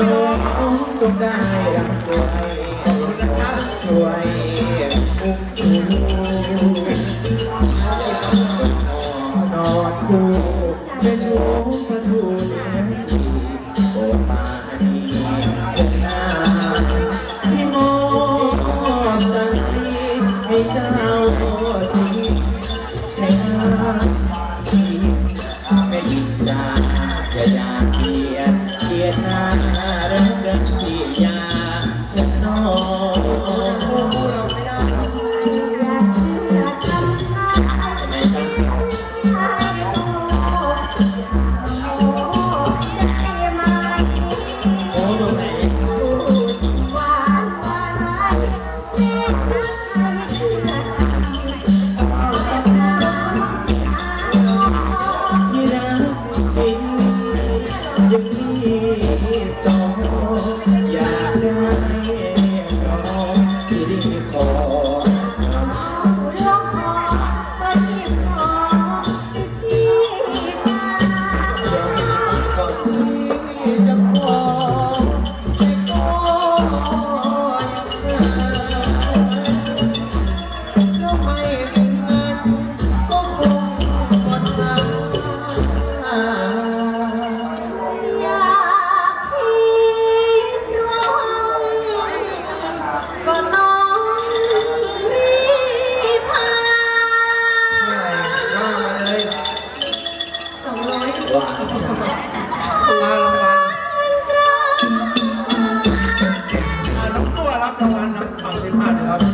น้องจงได้รับรวยรวยกุ้งชูนอนคู่เป็นชูประตูแดงโอปานี ตะวันนะครับฟังเป็นภาพนะครับ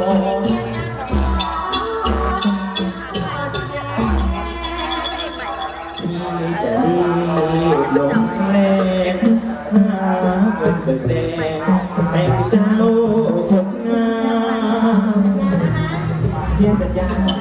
เพียงสัญญา